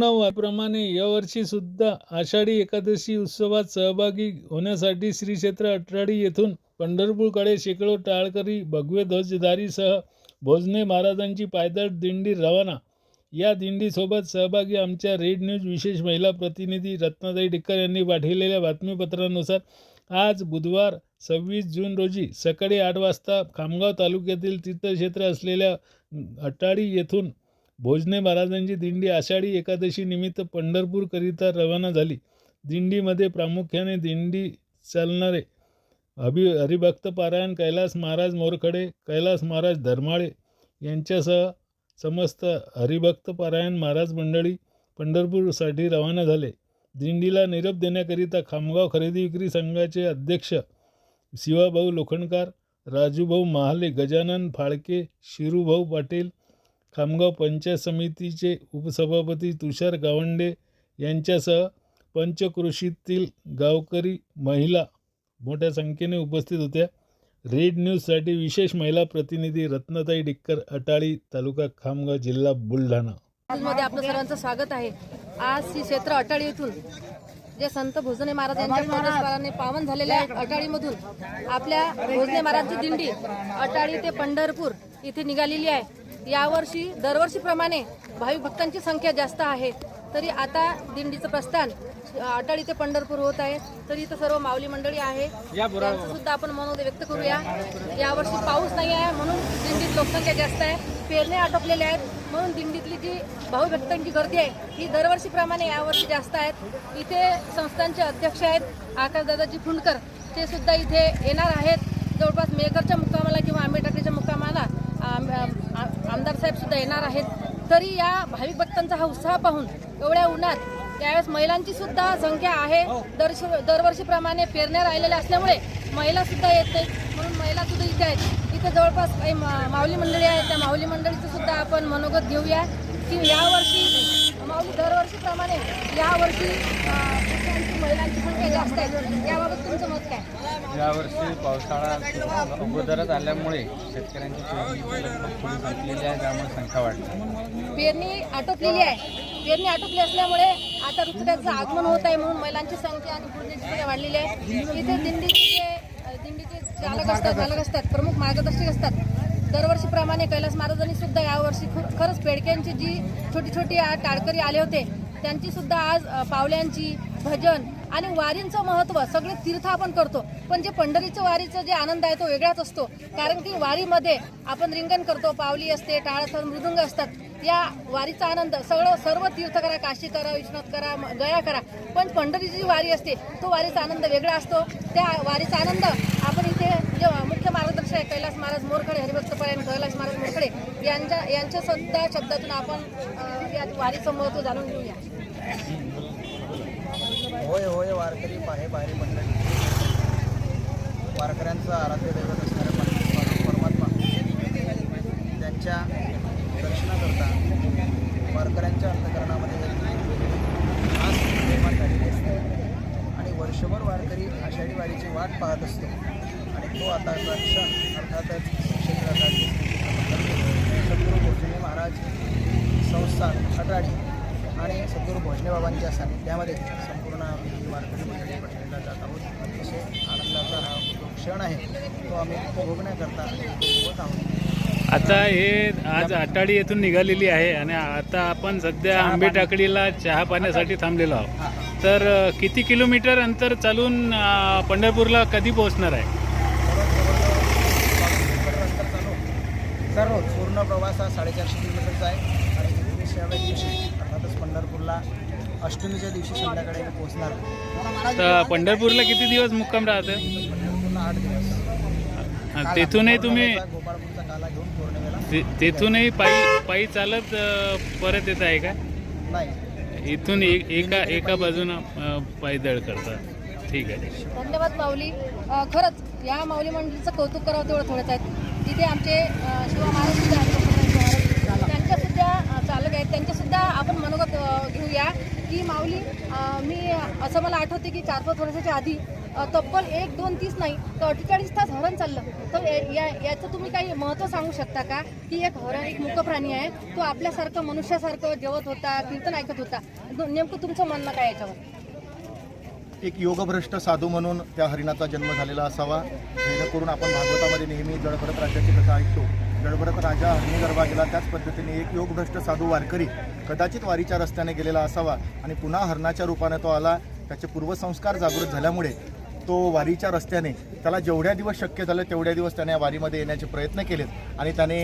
प्रमाणे यावर्षी सुद्धा आषाढी एकादशी उत्सवात सहभागी होण्यासाठी श्री क्षेत्र अठराडी येथून पंढरपूरकडे शेकडो टाळकरी भगवे ध्वजधारीसह भोजने महाराजांची पायदळ दिंडी रवाना. या दिंडीसोबत सहभागी आमच्या रेड न्यूज विशेष महिला प्रतिनिधी रत्नाताई डिक्कर यांनी पाठविलेल्या बातमीपत्रानुसार आज बुधवार सव्वीस जून रोजी सकाळी आठ वाजता खामगाव तालुक्यातील तीर्थक्षेत्र असलेल्या अटाडी येथून भोजने महाराजांची दिंडी आषाढी एकादशी निमित्त पंढरपूरकरिता रवाना झाली. दिंडीमध्ये प्रामुख्याने दिंडी चालणारे अभि हरिभक्त पारायण कैलास महाराज मोरखडे कैलास महाराज धर्माळे यांच्यासह समस्त हरिभक्त पारायण महाराज मंडळी पंढरपूरसाठी रवाना झाले. दिंडीला निरोप देण्याकरिता खामगाव खरेदी विक्री संघाचे अध्यक्ष शिवाभाऊ लोखंडकार राजूभाऊ महाले गजानन फाळके शिरूभाऊ पाटील खामगाव पंचायत समितीचे उपसभापती तुषार गावंडे यांच्यासह पंचक्रोशीतील गावकरी महिला मोठ्या संख्येने उपस्थित होत्या. रेड न्यूजसाठी विशेष महिला प्रतिनिधी रत्नताई डिक्कर अटाळी तालुका खामगाव जिल्हा बुलढाणा. मध्ये आपलं सर्वांचं स्वागत आहे. आज श्री क्षेत्र अटाळी येथून जे संत भोजने महाराज यांच्या परस्पराने पावन झालेल्या अटाळीमधून आपल्या भोजने महाराजची दिंडी अटाळी ते पंढरपूर इथे निघालेली आहे. यावर्षी दरवर्षीप्रमाणे भाविक भक्तांची संख्या जास्त आहे. तरी आता दिंडीचं प्रस्थान अटाळी ते पंढरपूर होत आहे. तरी इथं सर्व माऊली मंडळी आहे. त्यांचं सुद्धा आपण मनोदय व्यक्त करूया. यावर्षी पाऊस नाही आहे म्हणून दिंडीत लोकसंख्या जास्त आहे. पेरणे आटोपलेले आहेत. म्हणून दिंडीतली जी भाऊभक्तांची गर्दी आहे ही दरवर्षीप्रमाणे यावर्षी जास्त आहेत. इथे संस्थांचे अध्यक्ष आहेत. आकाशदादाजी फुंडकर ते सुद्धा इथे येणार आहेत. जवळपास मेघरच्या मुक्कामाला किंवा आंबेटाकरीच्या मुक्कामाला आमदार साहेब सुद्धा येणार आहेत. तरी या भाविक भक्तांचा हा उत्साह पाहून एवढ्या उन्हात त्यावेळेस महिलांची सुद्धा संख्या आहे. दरवर्षी दरवर्षीप्रमाणे पेरण्या राहिलेल्या असल्यामुळे महिला सुद्धा येत नाहीत. म्हणून महिला सुद्धा इथे आहेत. इथे जवळपास काही माऊली मंडळी आहेत. त्या माऊली मंडळीचं सुद्धा आपण मनोगत घेऊया की यावर्षी माऊली दरवर्षीप्रमाणे यावर्षी महिलांची संख्या जास्त आहे. याबाबत तुमचं मत काय? यावर्षी पावसाळा अगोदरच आल्यामुळे शेतकऱ्यांची पेरणी संपलेली आहे त्यामुळे संख्या वाढली पेरणी आटोपलेली आहे. पेरणी आटोपली असल्यामुळे आता ऋतुराचं आगमन होत आहे म्हणून महिलांची संख्या आणि पुरुषांची संख्या वाढलेली आहे. इथे दिंडीचे दिंडीचे चालक असतात चालक असतात प्रमुख मार्गदर्शक असतात. दरवर्षीप्रमाणे कैलास महाराजांनी सुद्धा यावर्षी खूप खरंच पेडक्यांची जी छोटी छोटी टाळकरी आले होते त्यांची सुद्धा आज पावल्यांची भजन आणि वारींचं महत्त्व सगळे तीर्थ आपण करतो. पण जे पंढरीचं वारीचं जे आनंद आहे तो वेगळाच असतो. कारण की वारीमध्ये आपण रिंगण करतो पावली असते टाळ मृदुंग असतात. या वारीचा आनंद सगळं सर्व तीर्थ करा काशी करा विश्वनाथ करा गया करा. पण पंढरीची जी वारी असते तो वारीचा आनंद वेगळा असतो. त्या वारीचा आनंद आपण इथे जे मुख्य मार्गदर्शक आहे कैलास महाराज मोरखडे हरिभक्त परायण कैलास महाराज मोरखडे यांच्या यांच्या सध्या शब्दातून आपण या वारीचं महत्त्व जाणून घेऊया. होय होय वारकरी पाहे बाहेर मंडळी. वारकऱ्यांचं आराध्य दैवत असणाऱ्या परमात्मा. त्यांच्या दर्शनाकरता वारकऱ्यांच्या अंतकरणामध्ये खास निर्माण झालेली असते आणि वर्षभर वारकरी आषाढी वारीची वाट पाहत असतो आणि तो आता क्षण अर्थातच क्षेत्रासाठी सद्गुरू भोजने महाराज संस्थान अटाडी आणि सद्गुरू भोजने बाबांच्या सानिध्यामध्ये संपूर्ण आम्ही वारकरी मंडळी जात आहोत. अतिशय आनंदाचा हा जो क्षण आहे तो आम्ही भोगण्याकरता भोगत आहोत. आता हे आज आटाडी येथून निघालेली आहे आणि आता आपण सध्या आंबे टाकडीला चहा पाण्यासाठी थांबलेलो आहोत. तर किती किलोमीटर अंतर चालून पंढरपूरला कधी पोहोचणार आहे? दररोज पूर्ण प्रवास हा साडेचारशे किलोमीटरचा आहे आणि अर्थातच पंढरपूरला. अष्टमीच्या दिवशी संध्याकाळी आम्ही पोहोचणार. तर पंढरपूरला किती दिवस मुक्काम राहते? पंढरपूरला आठ दिवस. तेथूनही तुम्ही गोपाळपूरचा- काला घेऊन पौर्णिमेला. ते- तेथूनही पायी पायी चालत अ, परत येत आहे का? नाही. इथून एक एका एका बाजूनं अ, पायदळ करतात. ठीक आहे. धन्यवाद माऊली. अ, खरंच या माऊली मंडळीचं कौतुक करावं तेवढं थोडंच आहे. तिथे आमचे अ, शिवा महाराज सुद्धा आहेत डॉक्टर महाराज. त्यांच्या सुद्धा अ, चालक आहेत त्यांच्या सुद्धा आपण मनोगत घेऊया की माऊली मी असं मला आठवते की चार पाच वर्षाच्या आधी तब्बल एक दोन तीस नाही तर अठ्ठेचाळीस तास हरण चाललं. तर या- याचं तुम्ही काही महत्त्व सांगू शकता का? की एक हरण एक मुक प्राणी आहे तो आपल्यासारखं मनुष्यासारखं जेवत होता कीर्तन ऐकत होता. नेमकं तुमचं म्हणणं काय याच्यावर? एक योगभ्रष्ट साधू म्हणून त्या हरिणाचा जन्म झालेला असावा. जेणेकरून आपण भागवतामध्ये नेहमी जळभरत राज्याची कथा ऐकतो. जळभरत राजा हरणी गरबा गेला त्याच पद्धतीने एक योगभ्रष्ट साधू वारकरी कदाचित वारीच्या रस्त्याने गेलेला असावा आणि पुन्हा हरणाच्या रूपाने तो आला त्याचे पूर्वसंस्कार जागृत झाल्यामुळे तो वारीच्या रस्त्याने त्याला जेवढ्या दिवस शक्य झालं तेवढ्या दिवस त्याने वारीमध्ये येण्याचे प्रयत्न केलेत आणि त्याने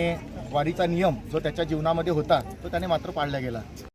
वारीचा नियम जो त्याच्या जीवनामध्ये होता तो त्याने मात्र पाळला गेला.